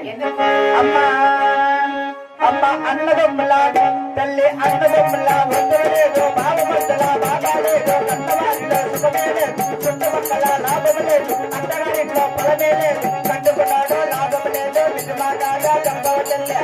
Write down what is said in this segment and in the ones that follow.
అమ్మా అమ్మ అన్నదమ్ముల తల్లి అన్నదమ్ములా వద్దలేదు బావమద్దల బాగాలేదు కన్నవారిలో సుఖమే లేదు చుట్టుపక్కల లాభం లేదు అత్తగారింట్లో పొలమే లేదు కట్టుకున్నాడో లాభం లేదు నిజమాగాగా చంపవచ్చలే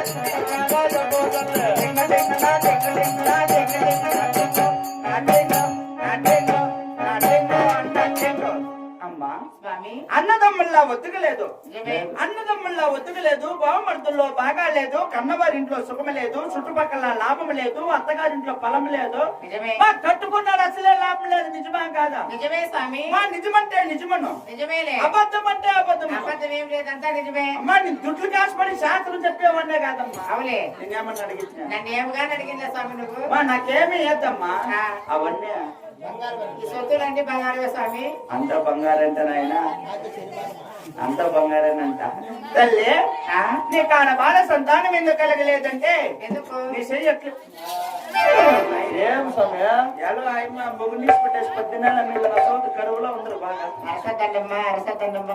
అమ్మా. స్వామి. అన్నదమ్ముల్లా ఒత్తుకలేదు నిజమే అన్నదమ్ముల్లా ఒత్తుకలేదు బావమర్దుల్లో బాగా లేదు కన్నవారింట్లో సుఖం లేదు చుట్టుపక్కల లాభం లేదు అత్తగారింట్లో ఫలం లేదు. నిజమే. మా కట్టుకున్నాడు అసలే లాభం లేదు నిజమా కాదా? నిజమే స్వామి. మా నిజమంటే నిజమను. నిజమేలే. అబద్ధం అంటే అబద్ధం అబద్ధం ఏం లేదంతా నిజమే. అమ్మా నీ దుడ్లు కాసుపడి శాస్త్రం చెప్పేవన్నే కాదమ్మా. అవులే. నేనేమన్నా అడిగించిన? నన్ను ఏమగా అడిగిందా స్వామి నువ్వు? మా నాకేమీ ఏద్దమ్మా ఆ. అవన్నీ అంత బంగారంట నాయన. అంత బంగారేనంట తల్లి? నీ కాడ బాల సంతానం ఎందుకు కలగలేదంటే? ఎందుకు? నీ చెయ్యట్లు ఏం సమయ ఎలా ఆయన బొగ్గు నీసి పెట్టేసి పద్దెనాల కరువులో ఉందరు బాగా?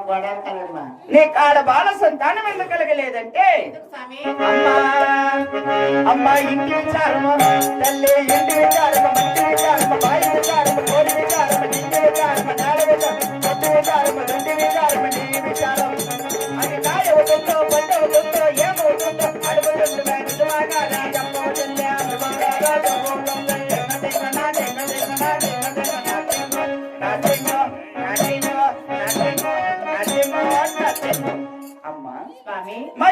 గోడాలు కలవమ్మ నీ కాడ బాల సంతానం ఎందుకు కలగలేదంటే? అమ్మా అమ్మా ఇంటి విచారము తల్లి ఇంటి విచారము మంచి విచారము బాయి విచారము కోడి విచారము ఇంటి విచారము నేల విచారము పొట్టు విచారము రెండు విచారము నీ విచారం. అది కాయ అవుతుందో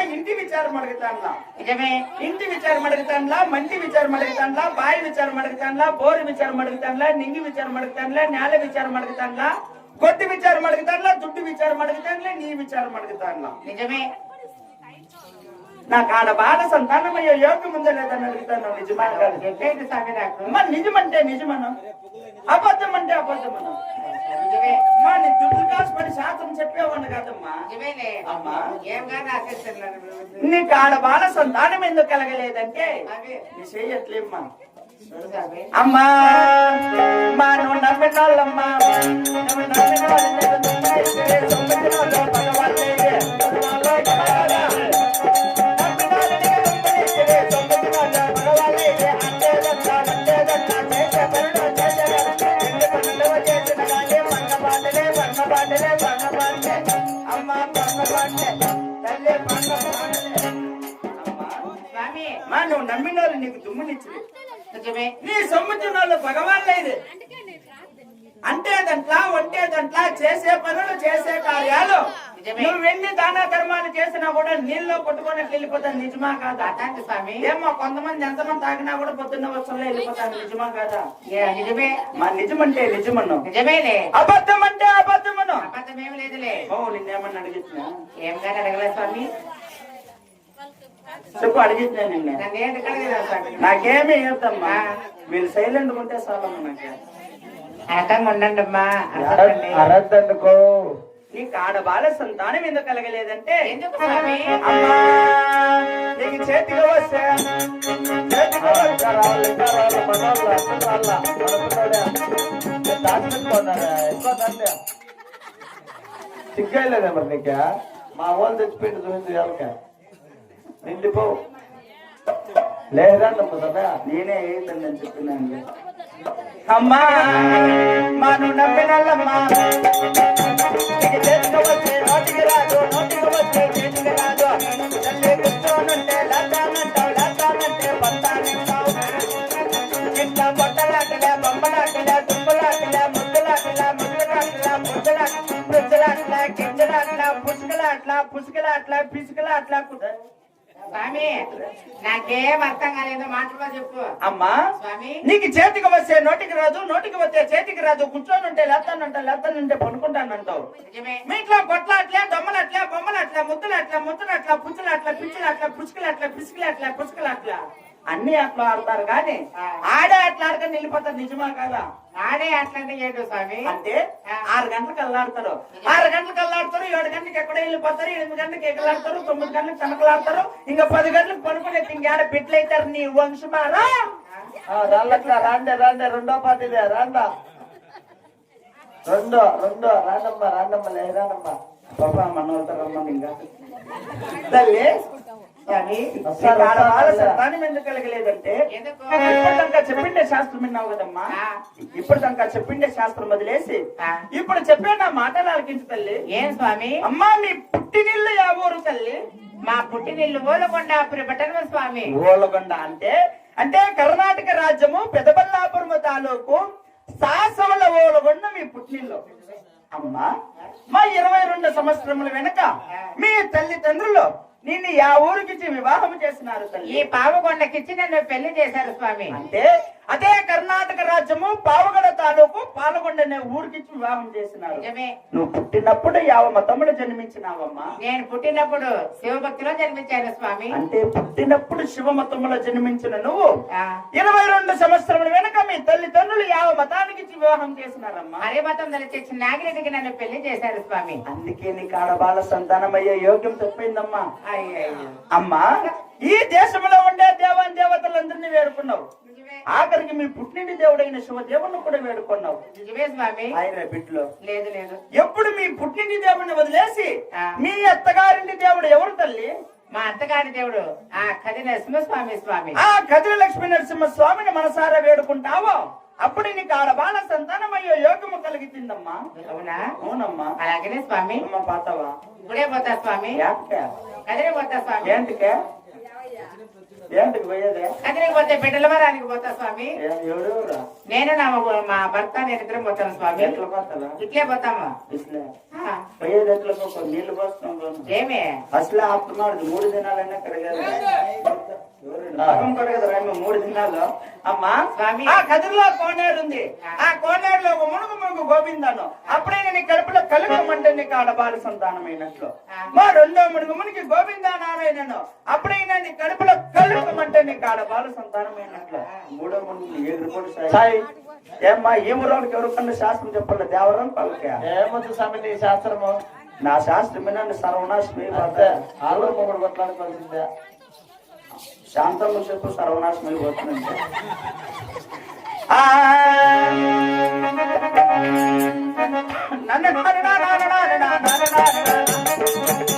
ఇంటి విచారం అడుగుతాన్లా నిజమే ఇంటి విచారం అడుగుతాన్లా మంటి విచారం అడుగుతాన్లా బాయి విచారం అడుగుతాన్లా బోరు విచారం అడుగుతాన్లా నింగి విచారం అడుగుతాన్లా నేల విచారం అడుగుతాన్లా కొట్టి విచారం అడుగుతాన్లా దుడ్డు విచారం అడుగుతాన్లా నీ విచారం అడుగుతాన్లా నిజమే నాకు ఆడ బాధ సంతానమయ్యే యోగం ఉందో లేదని అడుగుతాను నిజమా నాకు? అమ్మా నిజమంటే నిజమను? అబద్ధం అంటే అబద్ధమను మా నీ దుడ్డు కాసుపడి శాస్త్రం చెప్పేవాడిని కాదమ్మా. నిజమేలే అమ్మా. నీకు ఆడ బాల సంతానం ఎందుకు కలగలేదంటే నీ చెయ్యట్లేమ్మా అమ్మా మా నువ్వు నమ్మినోళ్ళమ్మా. నువ్వు నమ్మినోళ్ళు నువ్వు నమ్మినోళ్ళు నీకు దుమ్మునిచ్చిరే నిజమే. నీ సొమ్ముతున్నోళ్ళు భగవాన్ లేదు అంటే దాంట్లో వంటే దాంట్లో చేసే పనులు చేసే కార్యాలు. నువ్వు ఎన్ని దాన ధర్మాలు చేసినా కూడా నీళ్ళలో కొట్టుకొని వెళ్ళిపోతాను నిజమా కాదా? అట్లాంటి స్వామి. ఏమో కొంతమంది ఎంతమంది తాగినా కూడా పొద్దున్న వచ్చంలో వెళ్ళిపోతాను నిజమా. కాదా? ఏ, నిజమే. మా నిజమంటే నిజమన్ను నిజమేలే. అబద్ధం అంటే అబద్ధమను. అబద్ధం ఏమి లేదులే. ఓ నిన్నేమన్నా అడిగితున్నా ఏమగా అడగలే స్వామి? చెప్పు స్వామి నాకేమీ ఏద్దమ్మా మీరు సైలెంట్ ఉంటే చాలమ్మా నాకే. అర్థంగా ఉండండి అమ్మా. అరద్దనుకో నీకు ఆడ బాల సంతానం ఎందుకు కలగలేదంటే? అమ్మా నీకు చేతికి వస్తే. సిగ్గేయలేదే మరి నీకు? మా వాళ్ళు తెచ్చిపెట్టి చూపించి ఎవరిక నిండిపో లేదా నేనే ఏంటని చెప్పినాను. అమ్మా మాను నమ్మినల్లమ్మా. నీకు చేతికి వచ్చే నోటికి రాదు నోటికి వచ్చే చేతికి రాదు. తల్లి కూర్చోనుంటే లతానంటావు లతానంటే పత్తానంటావు ఇట్లా పొట్టలాటలే బొమ్మలాటలే దుబ్బలాటలే గింజలాట్ల పుసుకలాట్ల పుసుకలాట్ల పిసుకలాట్ల స్వామి నాకేం అర్థం కాలేదు మాటలో చెప్పు. అమ్మా స్వామి. నీకు చేతికి వస్తే నోటికి రాదు నోటికి వస్తే చేతికి రాదు కూర్చొని ఉంటే లేస్తానంట లేస్తానంటే పనుకుంటానంటావు. నిజమే. మీ ఇంట్లో కొట్లాట్లే దొమ్మలట్లే బొమ్మలట్లే ముద్దులట్లే ముద్దులట్ల పుచ్చులట్ల పిచ్చులట్ల పుచ్చుకలట్ల పిసుకలట్ల పుచ్చుకలట్ల అన్ని అట్లా ఆడతారు కానీ ఆడే అట్లా ఆడకని వెళ్ళిపోతారు నిజమా కాదా? ఆడే అట్లంటే ఏంటో స్వామి? అంటే ఆరు గంటలకు అల్లాడతారు ఆరు గంటలకు అల్లాడతారు ఏడు గంటలకు ఎక్కడ వెళ్ళిపోతారు ఎనిమిది గంటలకు ఎక్కలాడతారు తొమ్మిది గంటలకు తనకలాడతారు ఇంకా పది గంటలకు పనుకునే ఇంకేడ పెట్లయితారు నీ వంశమారా? రాళ్ళట్లా రాండే రాండే రెండో పార్టీదే రాండా? రెండో రెండో రాండమ్మ రాండమ్మ లే రాండమ్మ. పాపా మనోళ్ళతో రమ్మని ఇంకా. తల్లి ఆడవాళ్ళ సంతానం ఎందుకు కలగలేదంటే ఎందుకు? ఇప్పటిదాకా చెప్పిండే శాస్త్రం విన్నావు కదమ్మా. ఆ. ఇప్పటిదాకా చెప్పిండే శాస్త్రం వదిలేసి. ఇప్పుడు చెప్పే నా మాటలు ఆలకించు తల్లి. ఏం స్వామి? అమ్మా మీ పుట్టినిల్లు యా ఊరు తల్లి? మా పుట్టినిల్లు ఓలకొండాపురి పట్టణం స్వామి. ఓలగొండ అంటే అంటే కర్ణాటక రాజ్యము పెదబల్లాపురం తాలూకు సాసవల ఓలగొండ మీ పుట్టినిల్లు. అమ్మా మా ఇరవై రెండు సంవత్సరముల వెనక మీ తల్లిదండ్రులు నిన్ను యా ఊరికిచ్చి వివాహం చేసినారు ఈ తల్లి. పావకొండకిచ్చి నన్ను పెళ్ళి చేశారు స్వామి. అంటే అదే కర్ణాటక రాజ్యము పావగడ తాలూకు పాలగొండ అనే ఊరికిచ్చి వివాహం చేసినారు. నువ్వు పుట్టినప్పుడు యావ మతములు జన్మించినావమ్మా? నేను పుట్టినప్పుడు శివభక్తిలో జన్మించాను స్వామి. అంటే పుట్టినప్పుడు శివ మతములో జన్మించిన నువ్వు ఇరవై రెండు సంవత్సరముల వెనక మీ తల్లిదండ్రులు యావ మతానికి వివాహం చేసినారమ్మా. హరే మతం తెలిసి నాగిరెడ్డికి నన్ను పెళ్ళి చేశారు స్వామి. అందుకే నీకు ఆడబాల సంతానమయ్యే యోగ్యం తప్పిందమ్మా. అమ్మా ఈ దేశంలో ఉండే దేవాన్ దేవతలందరినీ వేడుకున్నావు. నిజమే ఆఖరికి మీ పుట్టింటి దేవుడైన శివదేవుని కూడా వేడుకున్నావు. నిజమే స్వామి ఆయన బిడ్డలో. లేదు లేదు. ఎప్పుడు మీ పుట్టింటి దేవుడిని వదిలేసి. మీ అత్తగారింటి దేవుడు ఎవరు తల్లి? మా అత్తగారి దేవుడు. ఆ కది నరసింహస్వామి స్వామి. ఆ కదిరి లక్ష్మీ నరసింహ స్వామిని మనసారా వేడుకుంటావో? అప్పుడు నీకు ఆడబాల సంతానమయ్యే యోగము కలిగిందమ్మా అవునా? అవునమ్మా. అలాగనే స్వామి. అమ్మ పాతవా? ఇప్పుడే పోతా స్వామి. కదిరి పోతా స్వామి. ఏంటికే? ఏంటికి పోయేదే? పోతే బిడ్డల వరానికి పోతా స్వామి. నేను నా మా భర్త నేను ఇద్దరం పోతాను స్వామి. ఎట్లా ఇట్లే పోతాము. ఇట్లే. ఆ, పోయేది ఎట్లా పోకో నీళ్ళు పోస్తున్నాం ఏమే? అసలే ఆపుతున్నాడు మూడు దినాలైనా కడగదు భాగం కడగదు రాయమ్మ మూడు దినాలు అమ్మా స్వామి. ఆ కదిరిలో కోనేరు ఉంది. ఆ కోనేరులో ఒక మునుగు మునుగు గోవిందాను అప్పుడే నేను కడుపులో కలుగమంటే నీకు ఆడబాల సంతానమైనట్లు మా రెండో మునుగు మునికి గోవిందా నారాయణను అప్పుడే నేను కడుపులో కలుగమంటే నీకు ఆడబాల సంతానమైనట్లు మూడో మునుగు సాయి. ఏమ్మా ఈ ఊరోళ్ళకి ఎవరికన్నా శాస్త్రం చెప్పాలి? దేవరం పలకే. స్వామి నీ శాస్త్రము? నా శాస్త్రం వినండి సర్వనాశమి ఆరు మొగుడు కొట్లాడుకోవాల్సిందే. శాంతంగా చెప్పు సర్వనాశనం అయిపోతుంది నన్ను నాన్న నాన్న నాన్న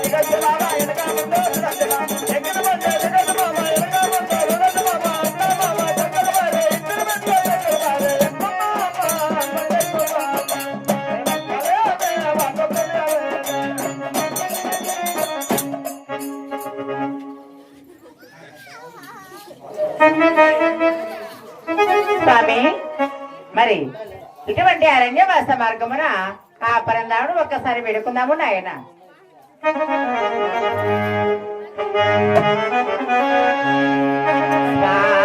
మరి ఇటువంటి అరణ్యవాస మార్గమున ఆ పరందాముడు ఒక్కసారి వేడుకుందాము నాయన Bye.